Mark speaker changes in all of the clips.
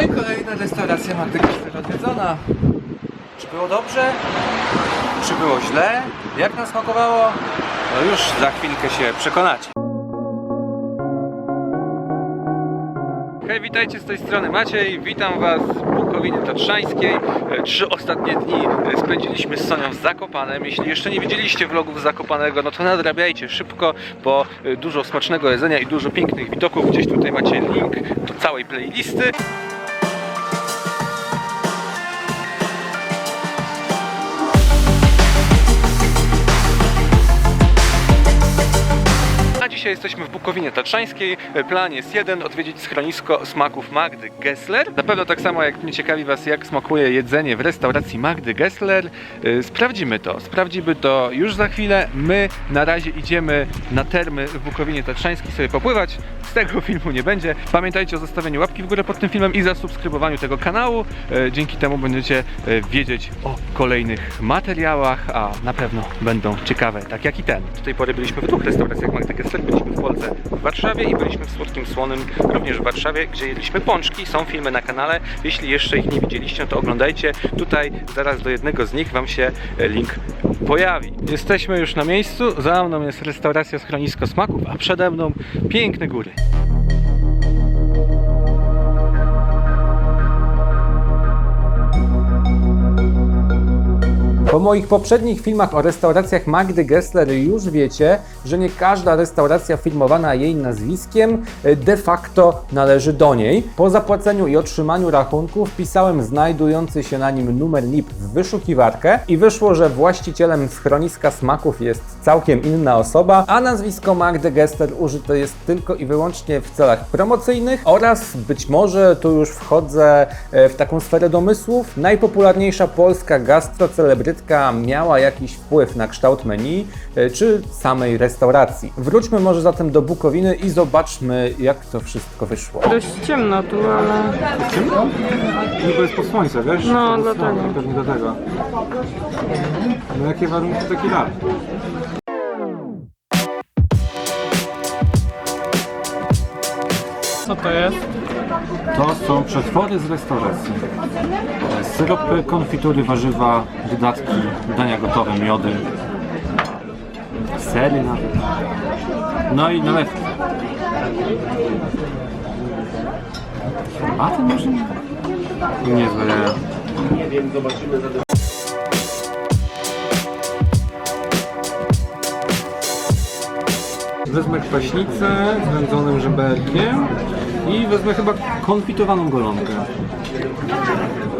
Speaker 1: No i kolejna restauracja Kessler odwiedzona. Czy było dobrze? Czy było źle? Jak nam smakowało? No już za chwilkę się przekonacie. Hej, witajcie z tej strony Maciej, witam Was w Bukowinie Tatrzańskiej. Trzy ostatnie dni spędziliśmy z Sonią w Zakopanem. Jeśli jeszcze nie widzieliście vlogów z Zakopanego, no to nadrabiajcie szybko, bo e, dużo smacznego jedzenia i dużo pięknych widoków. Gdzieś tutaj macie link do całej playlisty. Dzisiaj jesteśmy w Bukowinie Tatrzańskiej. Plan jest jeden, odwiedzić schronisko smaków Magdy Gessler. Na pewno tak samo jak mnie ciekawi Was, jak smakuje jedzenie w restauracji Magdy Gessler. Yy, Sprawdzimy to, sprawdzimy to już za chwilę. My na razie idziemy na termy w Bukowinie Tatrzańskiej sobie popływać. Z tego filmu nie będzie. Pamiętajcie o zostawieniu łapki w górę pod tym filmem i zasubskrybowaniu tego kanału. Yy, Dzięki temu będziecie yy, wiedzieć o kolejnych materiałach, a na pewno będą ciekawe, tak jak i ten. Do tej pory byliśmy w dwóch restauracjach Magdy Gessler. Byliśmy w Polsce w Warszawie i byliśmy w Słodkim Słonym również w Warszawie, gdzie jedliśmy pączki. Są filmy na kanale. Jeśli jeszcze ich nie widzieliście, to oglądajcie. Tutaj zaraz do jednego z nich Wam się e, link pojawi. Jesteśmy już na miejscu. Za mną jest restauracja Schronisko Smaków, a przede mną piękne góry.
Speaker 2: Po moich poprzednich filmach o restauracjach Magdy Gessler już wiecie, że nie każda restauracja filmowana jej nazwiskiem e, de facto należy do niej. Po zapłaceniu i otrzymaniu rachunku wpisałem znajdujący się na nim numer NIP w wyszukiwarkę i wyszło, że właścicielem schroniska smaków jest całkiem inna osoba, a nazwisko Magdy Gessler użyte jest tylko i wyłącznie w celach promocyjnych oraz być może tu już wchodzę e, w taką sferę domysłów. Najpopularniejsza polska gastrocelebrytka miała jakiś wpływ na kształt menu e, czy samej restauracji. Wróćmy może zatem do Bukowiny i zobaczmy jak to wszystko wyszło.
Speaker 3: Dość ciemno tu, ale
Speaker 1: Nie, bo jest po słońce, wiesz?
Speaker 3: No, To dlatego. słońce,
Speaker 1: Pewnie do tego. No jakie warunki, taki lat.
Speaker 3: co to jest?
Speaker 1: To są przetwory z restauracji. Syropy, konfitury, warzywa, dodatki, dania gotowe, miody, sery nawet. No i nalewki. A to może nie. Niezłe. Wezmę kwaśnicę z wędzonym żeberkiem i wezmę chyba konfitowaną golonkę.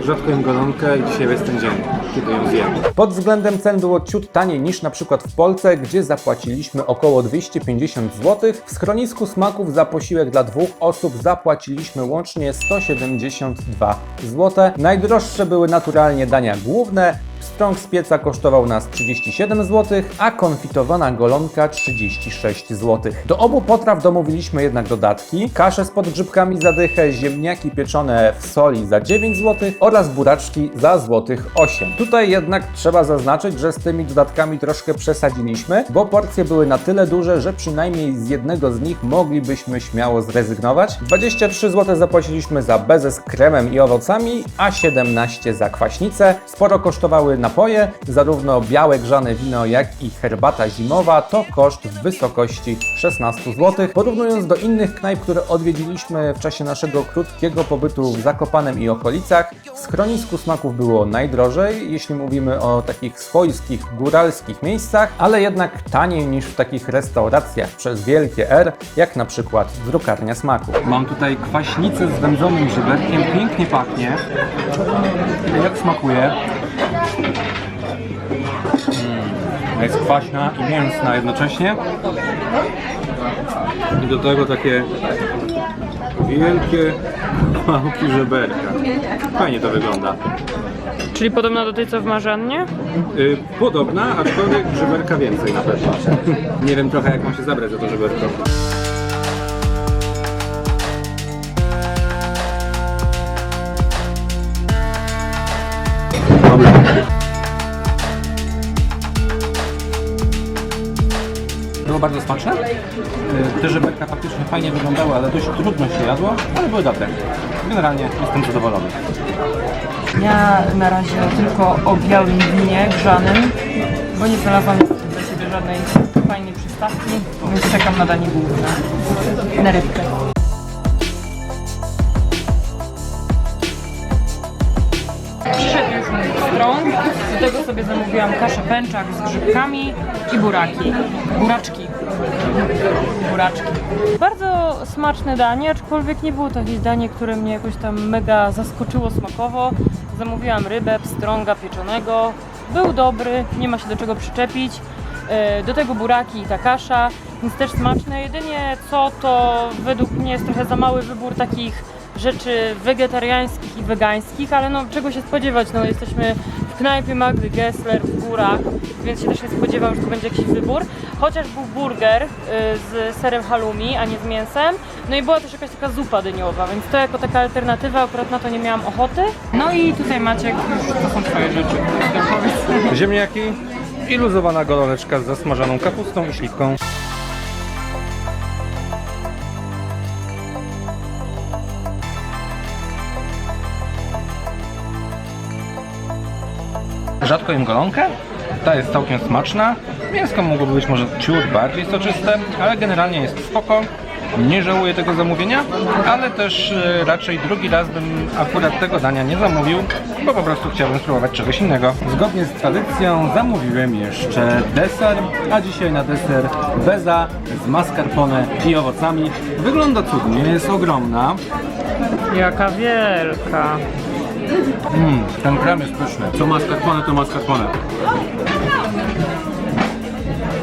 Speaker 1: Rzadko jem golonkę i dzisiaj jest ten dzień, kiedy ją zjem.
Speaker 2: Pod względem cen było ciut taniej niż na przykład w Polsce, gdzie zapłaciliśmy około 250 zł. W schronisku smaków za posiłek dla dwóch osób zapłaciliśmy łącznie 172 zł. Najdroższe były naturalnie dania główne. Strąg z pieca kosztował nas 37 zł, a konfitowana golonka 36 zł. Do obu potraw domówiliśmy jednak dodatki. Kaszę z podgrzybkami za dychę, ziemniaki pieczone w soli za 9 zł oraz buraczki za złotych 8. Tutaj jednak trzeba zaznaczyć, że z tymi dodatkami troszkę przesadziliśmy, bo porcje były na tyle duże, że przynajmniej z jednego z nich moglibyśmy śmiało zrezygnować. 23 zł zapłaciliśmy za bezę z kremem i owocami, a 17 za kwaśnicę. Sporo kosztowały napoje, zarówno białe grzane wino, jak i herbata zimowa to koszt w wysokości 16 zł. Porównując do innych knajp, które odwiedziliśmy w czasie naszego krótkiego pobytu w Zakopanem i okolicach, w schronisku smaków było najdrożej, jeśli mówimy o takich swojskich, góralskich miejscach, ale jednak taniej niż w takich restauracjach przez wielkie R, jak na przykład drukarnia smaku.
Speaker 1: Mam tutaj kwaśnicę z wędzonym żeberkiem, pięknie pachnie. Jak smakuje? Mm, jest kwaśna i mięsna jednocześnie. I do tego takie wielkie kawałki żeberka. Fajnie to wygląda.
Speaker 3: Czyli podobna do tej co w Marzannie?
Speaker 1: Y, podobna, aczkolwiek żeberka więcej na pewno. Nie wiem trochę jak mam się zabrać za to żeberko. No
Speaker 2: było bardzo smaczne. Y, Te żeberka faktycznie fajnie wyglądały, ale dość trudno się jadło, ale były dobre. Generalnie jestem zadowolony.
Speaker 3: Ja na razie tylko o białym winie grzanym, bo nie znalazłam dla siebie żadnej fajnej przystawki, więc czekam na danie główne. Na rybkę. Do tego sobie zamówiłam kaszę pęczak z grzybkami i buraki. Buraczki. Buraczki. Bardzo smaczne danie, aczkolwiek nie było to jakieś danie, które mnie jakoś tam mega zaskoczyło smakowo. Zamówiłam rybę, pstrąga pieczonego. Był dobry, nie ma się do czego przyczepić. E, Do tego buraki i ta kasza, więc też smaczne. Jedynie co to według mnie jest trochę za mały wybór takich rzeczy wegetariańskich i wegańskich, ale no czego się spodziewać, no jesteśmy w knajpie Magdy Gessler w górach, więc się też nie spodziewam, że tu będzie jakiś wybór. Chociaż był burger y, z serem halloumi, a nie z mięsem, no i była też jakaś taka zupa dyniowa, więc to jako taka alternatywa, akurat na to nie miałam ochoty. No i tutaj Maciek, już to są twoje rzeczy.
Speaker 2: Ziemniaki i luzowana goloneczka z zasmażaną kapustą i śliwką. Jem golonkę. Ta jest całkiem smaczna. Mięsko mogłoby być może ciut bardziej soczyste, ale generalnie jest spoko. Nie żałuję tego zamówienia, ale też e, raczej drugi raz bym akurat tego dania nie zamówił, bo po prostu chciałbym spróbować czegoś innego. Zgodnie z tradycją zamówiłem jeszcze deser, a dzisiaj na deser beza z mascarpone i owocami. Wygląda cudnie, jest ogromna.
Speaker 3: Jaka wielka.
Speaker 2: Mm, ten krem jest pyszny. Co mascarpone, to mascarpone.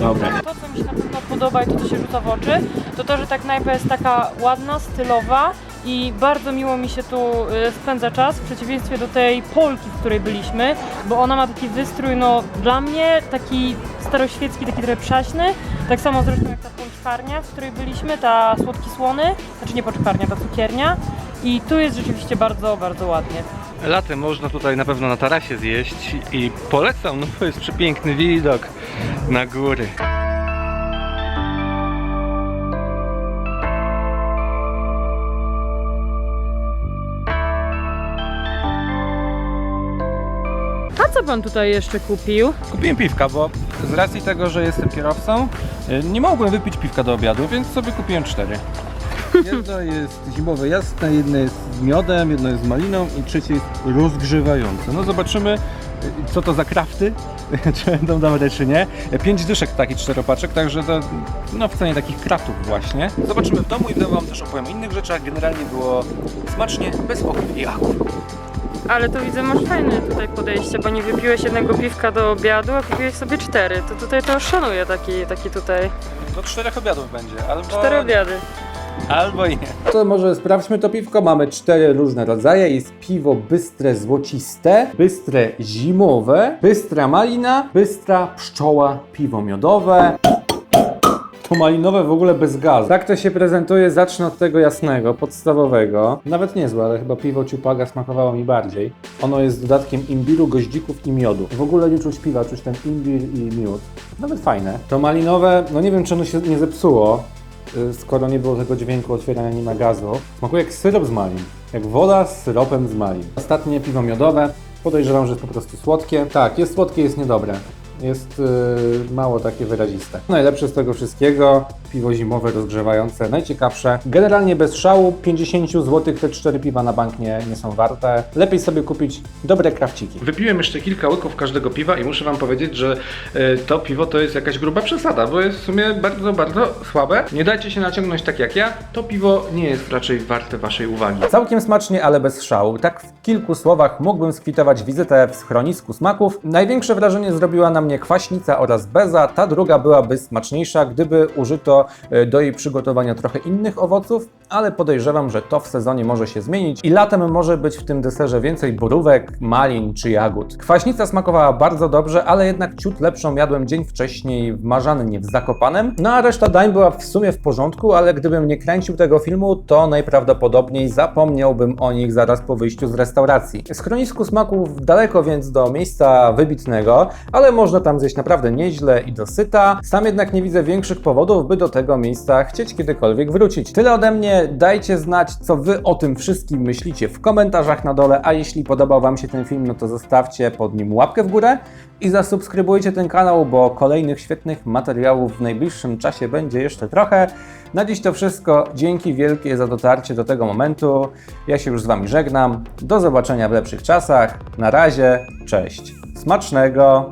Speaker 2: Dobre.
Speaker 3: To, co mi się na pewno podoba i to, co się rzuca w oczy, to to, że ta knajpa jest taka ładna, stylowa i bardzo miło mi się tu y, spędza czas, w przeciwieństwie do tej Polki, w której byliśmy, bo ona ma taki wystrój, no dla mnie taki staroświecki, taki trochę przaśny, tak samo zresztą jak ta pączkarnia, w której byliśmy, ta słodki słony, znaczy nie pączkarnia, ta cukiernia i tu jest rzeczywiście bardzo, bardzo ładnie.
Speaker 1: Latem można tutaj na pewno na tarasie zjeść i polecam, no bo jest przepiękny widok na góry.
Speaker 3: A co pan tutaj jeszcze kupił?
Speaker 2: Kupiłem piwka, bo z racji tego, że jestem kierowcą, y, nie mogłem wypić piwka do obiadu, więc sobie kupiłem cztery.
Speaker 4: Jedno jest zimowe jasne, jedno jest z miodem, jedno jest z maliną i trzecie jest rozgrzewające.
Speaker 2: No zobaczymy, y, co to za krafty, czy będą dobre, czy nie. Pięć dyszek takich czteropaczek, także to no, w cenie takich kraftów właśnie. Zobaczymy w domu i w domu wam też opowiem o innych rzeczach. Generalnie było smacznie, bez oków i aków.
Speaker 3: Ale to widzę, masz fajne tutaj podejście, bo nie wypiłeś jednego piwka do obiadu, a kupiłeś sobie cztery. To tutaj to szanuję taki, taki tutaj.
Speaker 2: Do czterech obiadów będzie, albo,
Speaker 3: Cztery obiady.
Speaker 2: Albo nie.
Speaker 4: To może sprawdźmy to piwko. Mamy cztery różne rodzaje. Jest piwo bystre złociste, bystre zimowe, bystra malina, bystra pszczoła, piwo miodowe. To malinowe w ogóle bez gazu. Tak to się prezentuje. Zacznę od tego jasnego, podstawowego. Nawet niezłe, ale chyba piwo ciupaga smakowało mi bardziej. Ono jest dodatkiem imbiru, goździków i miodu. W ogóle nie czuć piwa, czuć ten imbir i miód. Nawet fajne. To malinowe, no nie wiem czy ono się nie zepsuło, skoro nie było tego dźwięku otwierania nie ma gazu. Smakuje jak syrop z malin. Jak woda z syropem z malin. Ostatnie piwo miodowe. Podejrzewam, że jest po prostu słodkie. Tak, jest słodkie, jest niedobre. Jest yy, mało takie wyraziste. Najlepsze z tego wszystkiego, piwo zimowe, rozgrzewające, najciekawsze. Generalnie bez szału, 50 zł te 4 piwa na bank nie, nie są warte. Lepiej sobie kupić dobre krawciki.
Speaker 1: Wypiłem jeszcze kilka łyków każdego piwa i muszę wam powiedzieć, że e, to piwo to jest jakaś gruba przesada, bo jest w sumie bardzo, bardzo słabe. Nie dajcie się naciągnąć tak jak ja. To piwo nie jest raczej warte waszej uwagi.
Speaker 2: Całkiem smacznie, ale bez szału. Tak w kilku słowach mógłbym skwitować wizytę w schronisku smaków. Największe wrażenie zrobiła na mnie kwaśnica oraz beza, ta druga byłaby smaczniejsza, gdyby użyto e, do jej przygotowania trochę innych owoców, ale podejrzewam, że to w sezonie może się zmienić i latem może być w tym deserze więcej borówek, malin czy jagód. Kwaśnica smakowała bardzo dobrze, ale jednak ciut lepszą jadłem dzień wcześniej w Marzannie w Zakopanem. No a reszta dań była w sumie w porządku, ale gdybym nie kręcił tego filmu, to najprawdopodobniej zapomniałbym o nich zaraz po wyjściu z restauracji. Schronisku smaków daleko więc do miejsca wybitnego, ale można tam zjeść naprawdę nieźle i dosyta. Sam jednak nie widzę większych powodów, by do tego miejsca chcieć kiedykolwiek wrócić. Tyle ode mnie, dajcie znać, co wy o tym wszystkim myślicie w komentarzach na dole, a jeśli podobał wam się ten film, no to zostawcie pod nim łapkę w górę i zasubskrybujcie ten kanał, bo kolejnych świetnych materiałów w najbliższym czasie będzie jeszcze trochę. Na dziś to wszystko. Dzięki wielkie za dotarcie do tego momentu. Ja się już z Wami żegnam. Do zobaczenia w lepszych czasach. Na razie. Cześć. Smacznego.